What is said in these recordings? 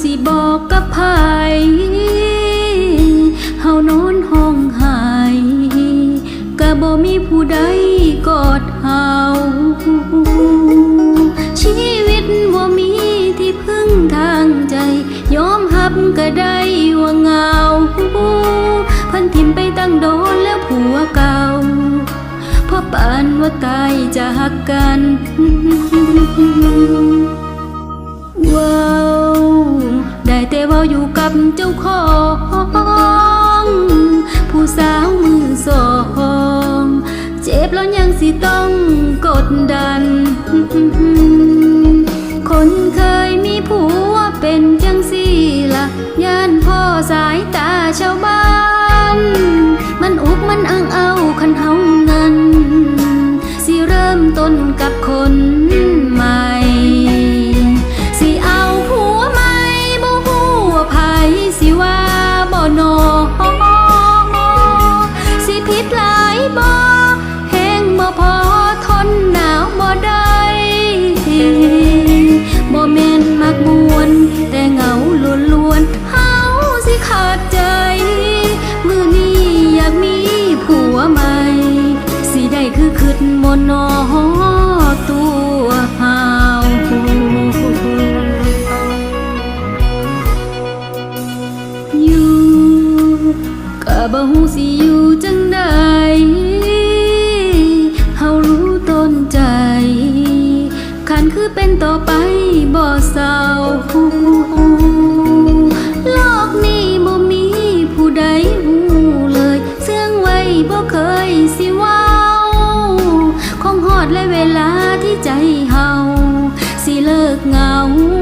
สิบอกกับไผเฮานอนห้องไห้ก็บ่มีผู้ใดกอดเฮาชีวิตบ่มีที่พึ่งทางใจ ยอมหับก็ได้ว่าเหงาพันทิมไปตั้งโดนแล้วผัวเก่าพราะปานว่าตายจะหักกันว้า ว่าอยู่กับเจ้าของ ผู้สาวมือสอง เจ็บแล้วยังสิต้องกดดัน คนเคยมีผัวเป็นจังสี่ละย่านพ่อสายตาชาวบ้านมัน ด้คือคิดบ่นอตัวเฮาอยู่ก็บ่ฮู้สิอยู่จังใดเฮารู้ต้นใจ คันคือเป็นต่อไปบ่เศร้า สิ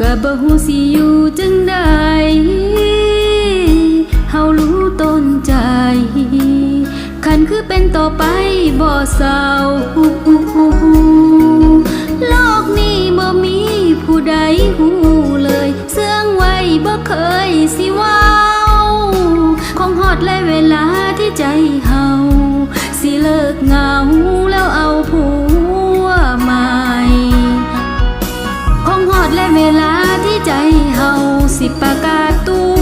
ก็บ่ฮู้สิอยู่จังใดเฮารู้ต้นใจ คันคือเป็นต่อไปบ่เศร้าโลกนี้บ่มีผู้ใดฮู้เลย เสื่องไว้บ่เคยสิว้าคงฮอดและเวลาที่ใจเฮาสิเลิกเหงาแล้วเอาผัวใหม่คงฮอดและเวลา ใจเฮาสิประกาศตัว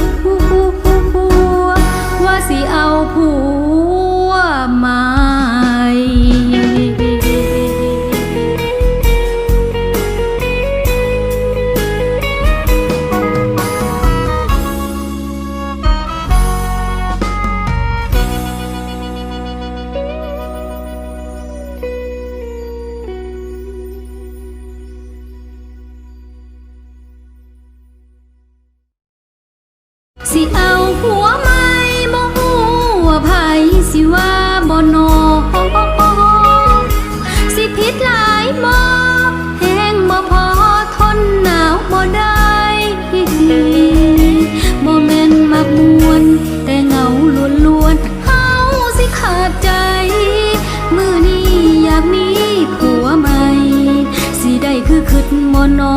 สิเอาผัวใหม่บ่ฮู้ว่าไผสิว่าบ่นอสิผิดหลายบ่แห้งบ่พอทนหนาวบ่ได้บ่แม่นมักมวนแต่เหงาล้วนๆเฮาสิขาดใจมื้อนี้อยากมีผัวใหม่สิได้คือคิดบ่นอ